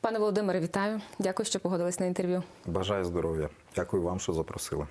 Пане Володимире, вітаю. Дякую, що погодились на інтерв'ю. Бажаю здоров'я. Дякую вам, що запросили.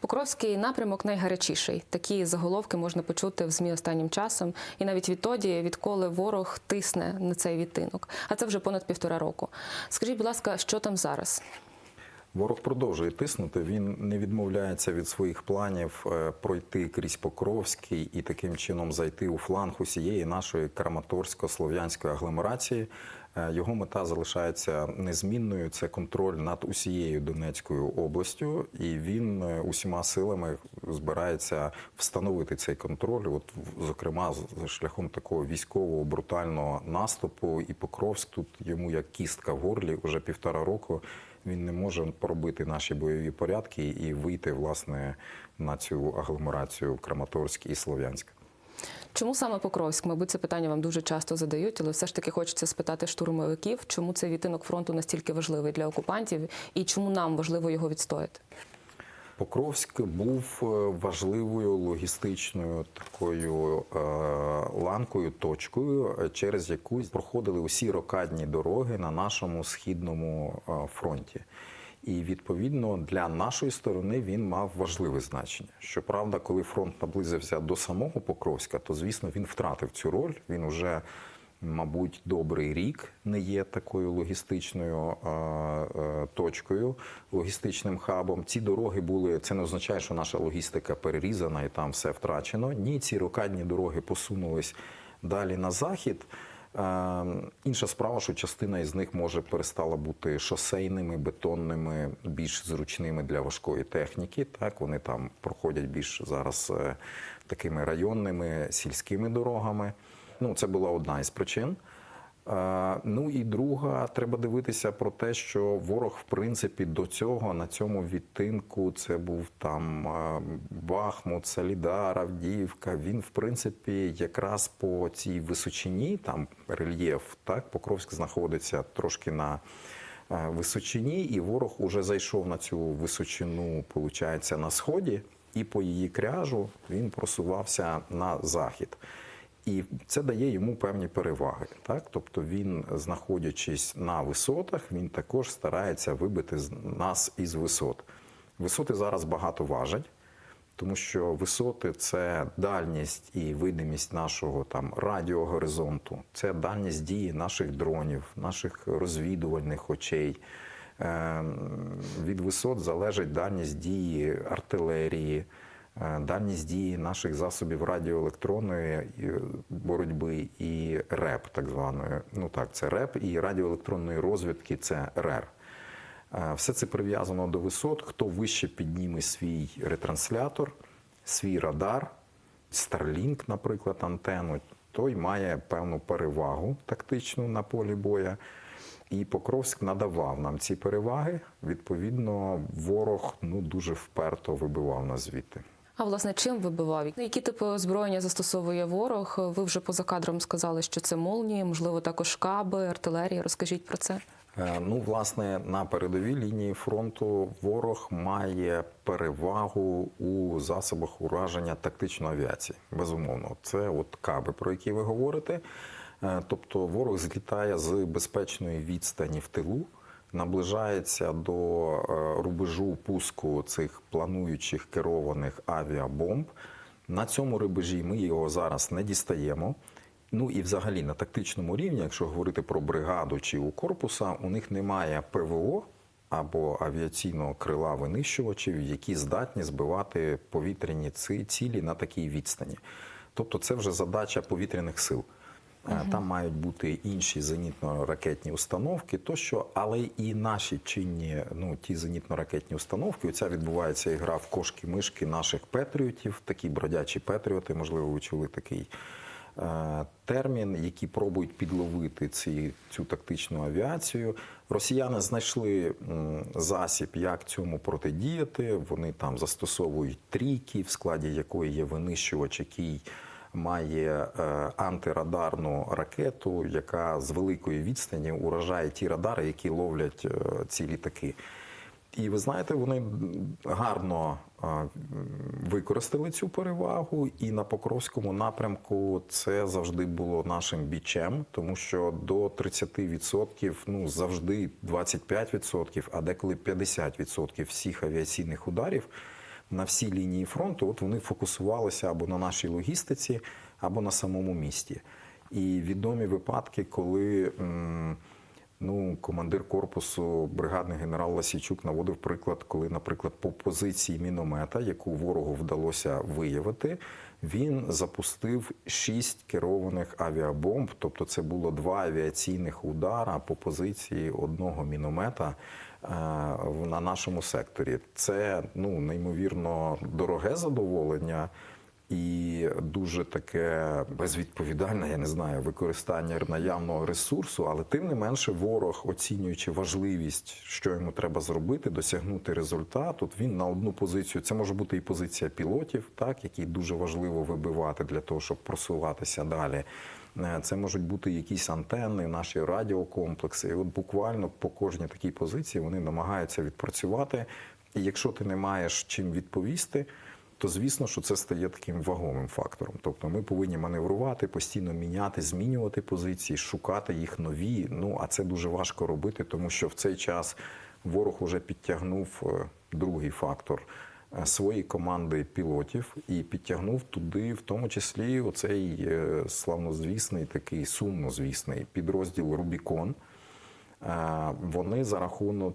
Покровський напрямок найгарячіший. Такі заголовки можна почути в змі останнім часом, і навіть відтоді, відколи ворог тисне на цей відтинок. А це вже понад півтора року. Скажіть, будь ласка, що там зараз? Ворог продовжує тиснути. Він не відмовляється від своїх планів е, пройти крізь Покровський і таким чином зайти у фланг усієї нашої Краматорсько-слов'янської агломерації. Е, Його мета залишається незмінною. Це контроль над усією Донецькою областю, і він е, усіма силами збирається встановити цей контроль. От зокрема, з- шляхом такого військового брутального наступу. І Покровськ тут йому як кістка в горлі уже півтора року. Він не може пробити наші бойові порядки і вийти власне на цю агломерацію Краматорськ і Слов'янськ. Чому саме Покровськ? Мабуть, це питання вам дуже часто задають, але все ж таки хочеться спитати штурмовиків, чому цей відтинок фронту настільки важливий для окупантів і чому нам важливо його відстояти? Покровськ був е, важливою логістичною такою е, ланкою, точкою, через яку проходили усі рокадні дороги на нашому східному е, фронті. І відповідно для нашої сторони він мав важливе значення. Щоправда, коли фронт наблизився до самого Покровська, то звісно він втратив цю роль. Він уже мабуть, добрий рік не є такою логістичною е, е, точкою, логістичним хабом. Ці дороги були. Це не означає, що наша логістика перерізана і там все втрачено. Ні, ці рокадні дороги посунулись далі на захід. Е, Інша справа, що частина із них може перестала бути шосейними, бетонними, більш зручними для важкої техніки. Так вони там проходять більш зараз е, такими районними сільськими дорогами. Ну, це була одна із причин. Ну і друга, треба дивитися про те, що ворог, в принципі, до цього на цьому відтинку це був там Бахмут, Солідар, Авдіївка. Він, в принципі, якраз по цій височині, там рельєф, так, Покровськ знаходиться трошки на височині, і ворог уже зайшов на цю височину, получається, на сході, і по її кряжу він просувався на захід. І це дає йому певні переваги. Так? Тобто він, знаходячись на висотах, він також старається вибити нас із висот. Висоти зараз багато важать, тому що висоти це дальність і видимість нашого там радіогоризонту, це дальність дії наших дронів, наших розвідувальних очей. Е, Від висот залежить дальність дії артилерії, дальність дії наших засобів радіоелектронної е, боротьби і РЕП, так званої. Ну так, це РЕП і радіоелектронної розвідки це РЕР. Е, Все це прив'язано до висот. Хто вище підніме свій ретранслятор, свій радар, Starlink, наприклад, антенну, той має певну перевагу тактичну на полі боя. І Покровськ надавав нам ці переваги. Відповідно, ворог ну дуже вперто вибивав нас звідти. А власне, чим вибивав? Які типи озброєння застосовує ворог? Ви вже поза кадром сказали, що це молнії, можливо, також каби, артилерія. Розкажіть про це. Е, Ну, власне, на передовій лінії фронту ворог має перевагу у засобах ураження тактичної авіації. Безумовно, це от каби, про які ви говорите. Е, Тобто ворог злітає з безпечної відстані в тилу, наближається до е, рубежу пуску цих плануючих керованих авіабомб. На цьому рубежі ми його зараз не дістаємо. Ну і взагалі на тактичному рівні, якщо говорити про бригаду чи у корпуса, у них немає ПВО або авіаційного крила винищувачів, які здатні збивати повітряні цілі на такій відстані. Тобто, це вже задача повітряних сил. Е, Там мають бути інші зенітно-ракетні установки, тощо, але і наші чинні, ну ті зенітно-ракетні установки. Оця відбувається ігра в кошки-мишки наших петріотів, такі бродячі петріоти, можливо, ви чули такий е, термін, які пробують підловити ці, цю тактичну авіацію. Росіяни знайшли засіб, як цьому протидіяти. Вони там застосовують трійки, в складі якої є винищувач, який має е, антирадарну ракету, яка з великої відстані уражає ті радари, які ловлять е, ці літаки. І ви знаєте, вони гарно а, використали цю перевагу, і на Покровському напрямку це завжди було нашим бічем, тому що до 30%, ну завжди 25%, а деколи 50% всіх авіаційних ударів на всій лінії фронту, от вони фокусувалися або на нашій логістиці, або на самому місті. І відомі випадки, коли. Ну, командир корпусу, бригадний генерал Ласійчук наводив приклад, коли, наприклад, по позиції міномета, яку ворогу вдалося виявити, він запустив шість керованих авіабомб. Тобто, це було два авіаційних удара по позиції одного міномета на нашому секторі. Це ну неймовірно дороге задоволення. І дуже таке безвідповідальне, я не знаю, використання наявного ресурсу, але тим не менше, ворог, оцінюючи важливість, що йому треба зробити, досягнути результат. От він на одну позицію. Це може бути і позиція пілотів, так які дуже важливо вибивати для того, щоб просуватися далі. Е, Це можуть бути якісь антенни, наші радіокомплекси. І от буквально по кожній такій позиції вони намагаються відпрацювати. І якщо ти не маєш чим відповісти то звісно, що це стає таким вагомим фактором. Тобто ми повинні маневрувати, постійно міняти, змінювати позиції, шукати їх нові. Ну а це дуже важко робити, тому що в цей час ворог уже підтягнув е, другий фактор. Е, Свої команди пілотів і підтягнув туди, в тому числі, оцей е, славнозвісний, такий сумнозвісний підрозділ Рубікон. Е, Вони за рахунок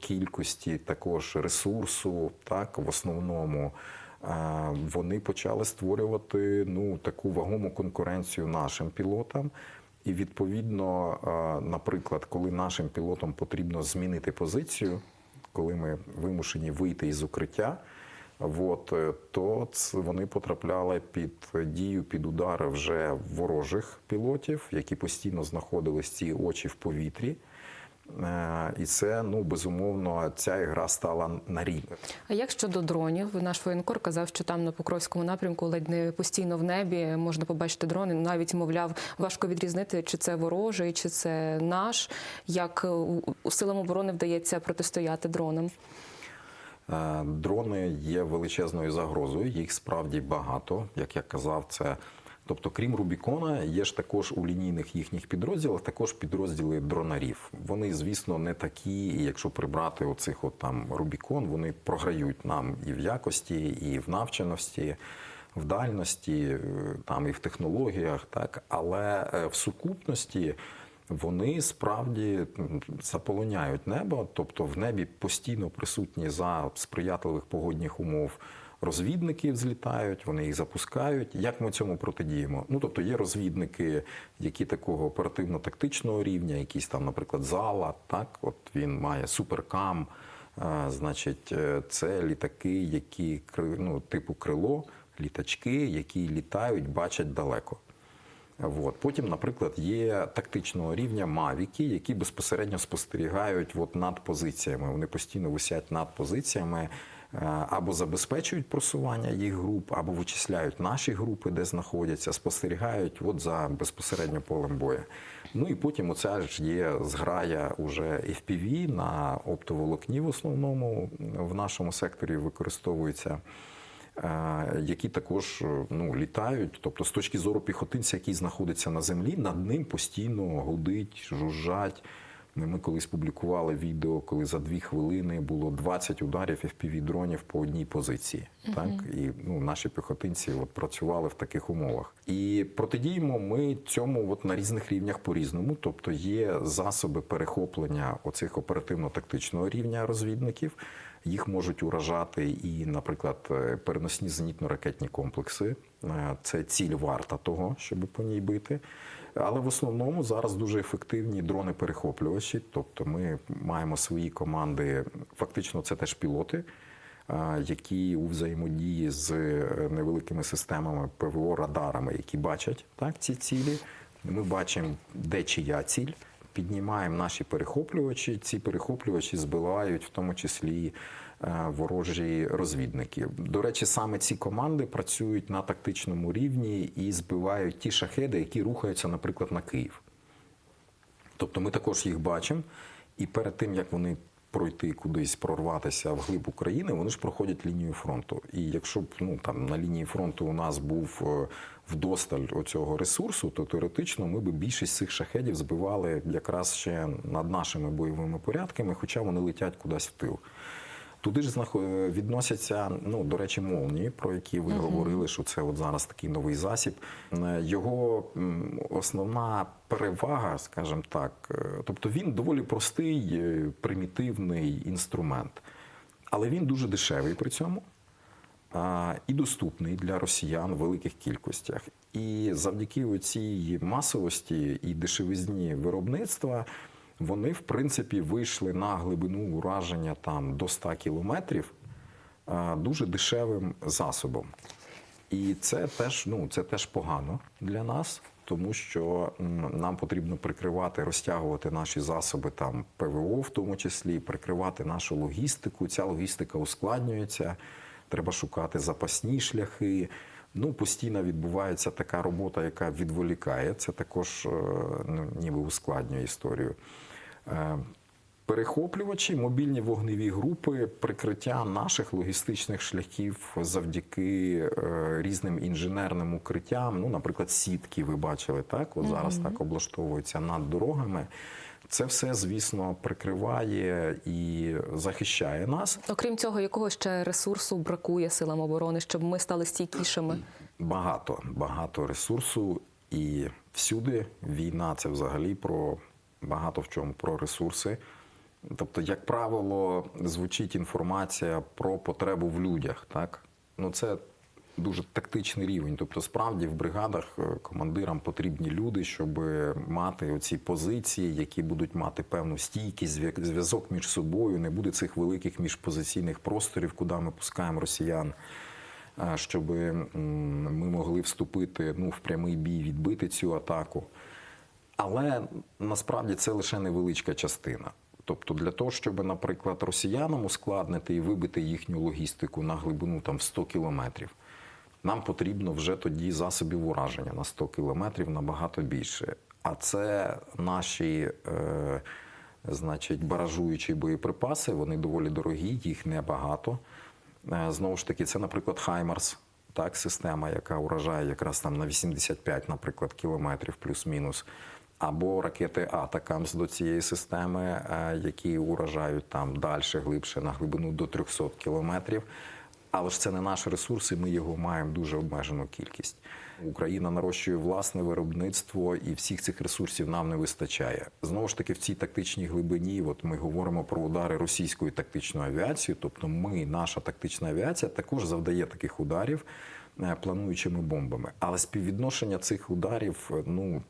кількості також ресурсу, так в основному вони почали створювати ну таку вагому конкуренцію нашим пілотам. І відповідно, наприклад, коли нашим пілотам потрібно змінити позицію, коли ми вимушені вийти із укриття. От, е, то вони потрапляли під дію, під удари вже ворожих пілотів, які постійно знаходились ці очі в повітрі. Е, І це, ну безумовно, ця ігра стала на рівні. А як щодо дронів? Наш воєнкор казав, що там на Покровському напрямку ледь не постійно в небі можна побачити дрони. Навіть мовляв, важко відрізнити, чи це ворожий, чи це наш. Як у- у силам оборони вдається протистояти дронам? Е, Дрони є величезною загрозою, їх справді багато. Як я казав, це тобто, крім Рубікона, є ж також у лінійних їхніх підрозділах також підрозділи дронарів. Вони, звісно, не такі. І якщо прибрати оцих от там Рубікон, вони програють нам і в якості, і в навченості. В дальності, е, там і в технологіях, так але е, в сукупності вони справді заполоняють небо, тобто в небі постійно присутні за сприятливих погодних умов. Розвідники взлітають, вони їх запускають. Як ми цьому протидіємо? Ну тобто є розвідники, які такого оперативно-тактичного рівня, якісь там, наприклад, зала, так, от він має суперкам. е, Значить, е, це літаки, які ну, типу крило, літачки, які літають, бачать далеко. От. Потім, наприклад, є тактичного рівня мавіки, які безпосередньо спостерігають от над позиціями. Вони постійно висять над позиціями, або забезпечують просування їх груп, або вичисляють наші групи, де знаходяться, спостерігають от за безпосередньо полем бою. Ну і потім оця ж є зграя уже FPV на оптоволокні в основному в нашому секторі використовується е, які також е, ну, літають. Тобто, з точки зору піхотинця, який знаходиться на землі, над ним постійно гудить, жужжать. Ми ми колись публікували відео, коли за дві хвилини було 20 ударів fpv дронів по одній позиції. Так і ну, наші піхотинці от працювали в таких умовах. І протидіємо ми цьому от на різних рівнях по-різному. Тобто є засоби перехоплення оцих оперативно-тактичного рівня розвідників. Їх можуть уражати і, наприклад, е, переносні зенітно-ракетні комплекси. Е, Це ціль варта того, щоб по ній бити. Але в основному зараз дуже ефективні дрони-перехоплювачі. Тобто ми маємо свої команди, фактично, це теж пілоти, е, які у взаємодії з е, невеликими системами ПВО радарами, які бачать так, ці цілі. Ми бачимо, де чия ціль. Піднімаємо наші перехоплювачі. Ці перехоплювачі збивають в тому числі ворожі розвідники. До речі, саме ці команди працюють на тактичному рівні і збивають ті шахеди, які рухаються, наприклад, на Київ. Тобто ми також їх бачимо, і перед тим як вони пройти кудись, прорватися в глиб України, вони ж проходять лінію фронту. І якщо б ну там на лінії фронту у нас був е, вдосталь оцього ресурсу, то теоретично ми б більшість цих шахедів збивали якраз ще над нашими бойовими порядками, хоча вони летять кудись в тил. Туди ж знахо- відносяться, ну до речі, молнії, про які ви говорили, що це от зараз такий новий засіб. Е, Його основна перевага, скажімо так, е, тобто він доволі простий, е, примітивний інструмент, але він дуже дешевий при цьому і доступний для росіян в великих кількостях. І завдяки цій масовості і дешевизні виробництва вони, в принципі, вийшли на глибину ураження там до 100 кілометрів дуже дешевим засобом. І це теж, ну, це теж погано для нас, тому що нам потрібно прикривати, розтягувати наші засоби там ПВО, в тому числі, прикривати нашу логістику. Ця логістика ускладнюється. Треба шукати запасні шляхи. Ну, постійно відбувається така робота, яка відволікає. Це також е, ну, ніби ускладнює історію. Е, Перехоплювачі, мобільні вогневі групи, прикриття наших логістичних шляхів завдяки е, різним інженерним укриттям. Ну, наприклад, сітки ви бачили, так? От зараз так облаштовуються над дорогами. Це все, звісно, прикриває і захищає нас. Окрім цього, якого ще ресурсу бракує силам оборони, щоб ми стали стійкішими? Багато, багато ресурсу, і всюди війна це взагалі про багато в чому про ресурси. Тобто, як правило, звучить інформація про потребу в людях. Так? Ну, це дуже тактичний рівень. Тобто, справді в бригадах е, командирам потрібні люди, щоб мати оці позиції, які будуть мати певну стійкість, зв'я- зв'язок між собою. Не буде цих великих міжпозиційних просторів, куди ми пускаємо росіян щоб ми могли вступити ну, в прямий бій, відбити цю атаку. Але насправді це лише невеличка частина. Тобто для того, щоб, наприклад, росіянам ускладнити і вибити їхню логістику на глибину там, в 100 кілометрів, нам потрібно вже тоді засобів ураження на 100 кілометрів набагато більше. А це наші е, значить, баражуючі боєприпаси, вони доволі дорогі, їх небагато. Е, Знову ж таки, це, наприклад, Хаймарс, так, система, яка уражає якраз там на 85, наприклад, кілометрів плюс-мінус. Або ракети Атакамс до цієї системи, е, які уражають там далі, глибше, на глибину до 300 кілометрів. Але ж це не наш ресурс, ми його маємо дуже обмежену кількість. Україна нарощує власне виробництво, і всіх цих ресурсів нам не вистачає. Знову ж таки, в цій тактичній глибині, от ми говоримо про удари російської тактичної авіації. Тобто, ми, наша тактична авіація, також завдає таких ударів е, плануючими бомбами. Але співвідношення цих ударів, е, ну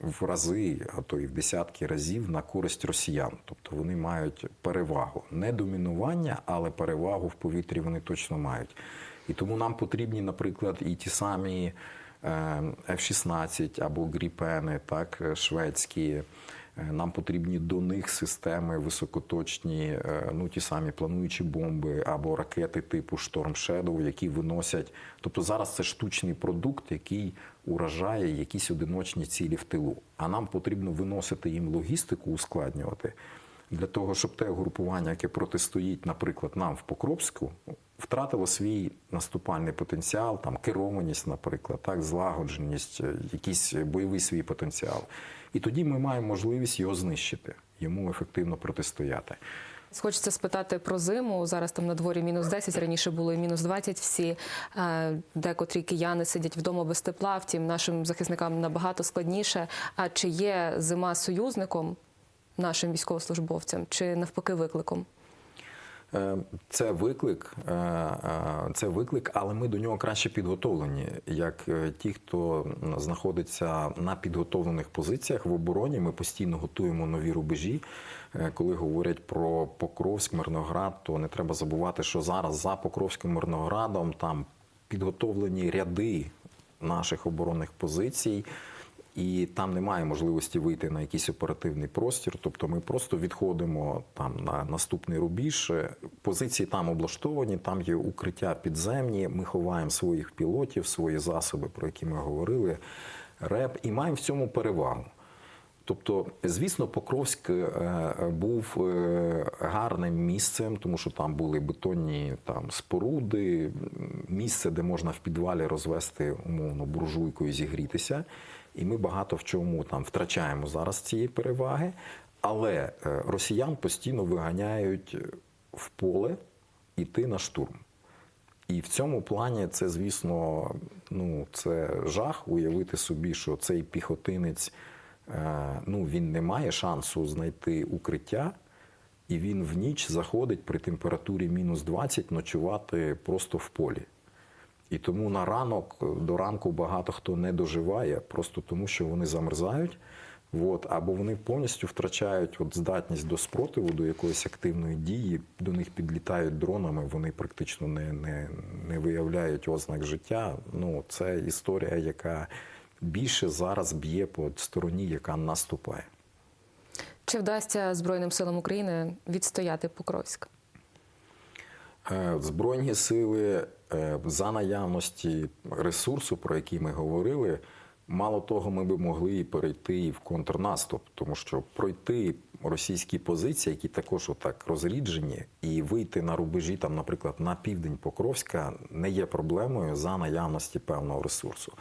в рази, а то і в десятки разів на користь росіян. Тобто вони мають перевагу. Не домінування, але перевагу в повітрі вони точно мають. І тому нам потрібні, наприклад, і ті самі е, F-16 або Гріпени, так, шведські. Е, Нам потрібні до них системи високоточні, е, ну ті самі плануючі бомби або ракети типу Storm Shadow, які виносять. Тобто зараз це штучний продукт, який уражає якісь одиночні цілі в тилу. А нам потрібно виносити їм логістику, ускладнювати для того, щоб те групування, яке протистоїть, наприклад, нам в Покровську, втратило свій наступальний потенціал, там керованість, наприклад, так, злагодженість, е, якийсь бойовий свій потенціал. І тоді ми маємо можливість його знищити, йому ефективно протистояти. Хочеться спитати про зиму. Зараз там на дворі мінус 10, раніше було і мінус 20 всі. Е, Декотрі кияни сидять вдома без тепла, втім нашим захисникам набагато складніше. А чи є зима союзником нашим військовослужбовцям, чи навпаки викликом? Е, Це виклик, е, е, це виклик, але ми до нього краще підготовлені. Як ті, хто знаходиться на підготовлених позиціях в обороні, ми постійно готуємо нові рубежі. Коли говорять про Покровськ, Мирноград, то не треба забувати, що зараз за Покровським Мирноградом там підготовлені ряди наших оборонних позицій. І там немає можливості вийти на якийсь оперативний простір. Тобто ми просто відходимо там на наступний рубіж. Позиції там облаштовані, там є укриття підземні. Ми ховаємо своїх пілотів, свої засоби, про які ми говорили, РЕП, і маємо в цьому перевагу. Тобто, звісно, Покровськ е, був е, гарним місцем, тому що там були бетонні там споруди, місце, де можна в підвалі розвести умовно буржуйку і зігрітися. І ми багато в чому там втрачаємо зараз цієї переваги. Але е, росіян постійно виганяють в поле іти на штурм. І в цьому плані це, звісно, ну це жах уявити собі, що цей піхотинець е, ну, він не має шансу знайти укриття, і він в ніч заходить при температурі мінус 20 ночувати просто в полі. І тому на ранок до ранку багато хто не доживає, просто тому що вони замерзають. От, або вони повністю втрачають от здатність до спротиву, до якоїсь активної дії, до них підлітають дронами, вони практично не, не, не виявляють ознак життя. Ну, це історія, яка більше зараз б'є по стороні, яка наступає. Чи вдасться Збройним силам України відстояти Покровськ? Е, Збройні сили е, за наявності ресурсу, про який ми говорили, мало того, ми би могли і перейти і в контрнаступ, тому що пройти російські позиції, які також отак розріджені, і вийти на рубежі, там, наприклад, на південь Покровська, не є проблемою за наявності певного ресурсу.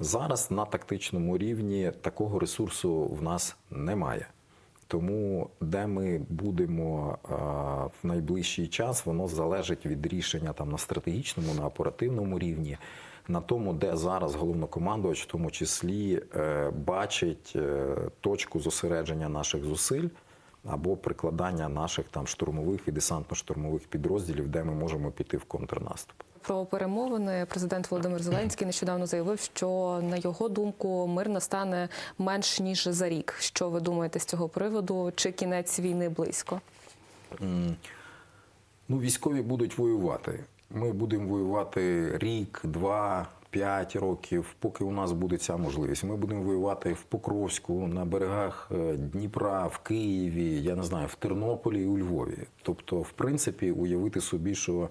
Зараз на тактичному рівні такого ресурсу в нас немає. Тому де ми будемо в найближчий час, воно залежить від рішення там на стратегічному, на оперативному рівні, на тому, де зараз головнокомандувач, в тому числі, е, бачить е, точку зосередження наших зусиль або прикладання наших там штурмових і десантно-штурмових підрозділів, де ми можемо піти в контрнаступ. Про перемовини президент Володимир Зеленський нещодавно заявив, що на його думку мир настане менш ніж за рік. Що ви думаєте з цього приводу? Чи кінець війни близько? Ну, військові будуть воювати. Ми будемо воювати рік, два, п'ять років, поки у нас буде ця можливість. Ми будемо воювати в Покровську, на берегах е, Дніпра, в Києві, я не знаю, в Тернополі і у Львові. Тобто, в принципі, уявити собі, що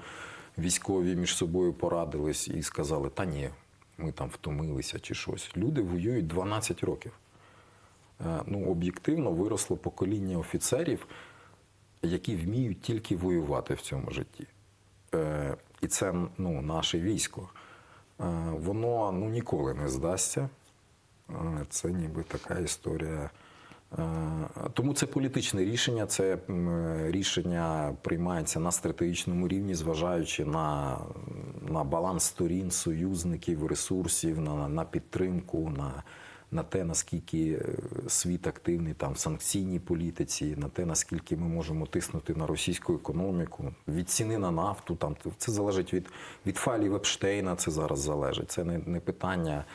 військові між собою порадились і сказали, та ні, ми там втомилися чи щось. Люди воюють 12 років. Е, Ну, об'єктивно виросло покоління офіцерів, які вміють тільки воювати в цьому житті. Е, і це ну, наше військо. Е, воно ну, ніколи не здасться. Це ніби така історія. Е, Тому це політичне рішення, це рішення приймається на стратегічному рівні, зважаючи на, на баланс сторін, союзників, ресурсів, на, на підтримку, на, на те, наскільки е, світ активний там в санкційній політиці, на те, наскільки ми можемо тиснути на російську економіку, від ціни на нафту. Там це залежить від, від файлів Епштейна. Це зараз залежить. Це не, не питання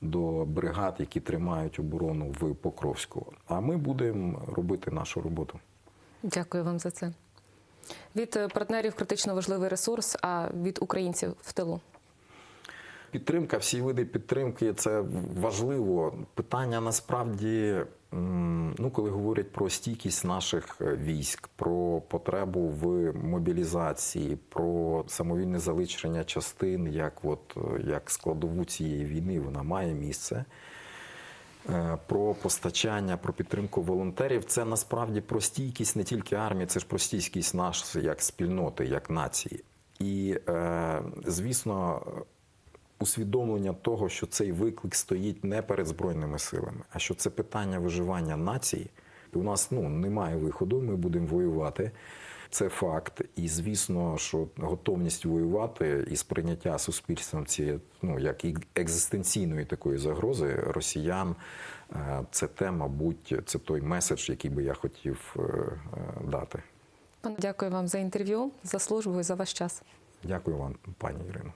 до бригад, які тримають оборону в Покровську. А ми будемо робити нашу роботу. Дякую вам за це. Від партнерів критично важливий ресурс, а від українців в тилу. Підтримка, всі види підтримки це важливо. Питання насправді, ну коли говорять про стійкість наших е, військ, про потребу в мобілізації, про самовільне залишення частин, як от е, як складову цієї війни, вона має місце. Е, Про постачання, про підтримку волонтерів це насправді про стійкість не тільки армії, це ж про стійкість нас як спільноти, як нації. І, звісно, усвідомлення того, що цей виклик стоїть не перед збройними силами, а що це питання виживання нації. У нас ну немає виходу. Ми будемо воювати. Це факт, і звісно, що готовність воювати і сприйняття суспільством цієї ну як і екзистенційної такої загрози росіян. е, Це те, мабуть, це той меседж, який би я хотів е, дати. Пане, Дякую вам за інтерв'ю, за службу і за ваш час. Дякую вам, пані Ірино.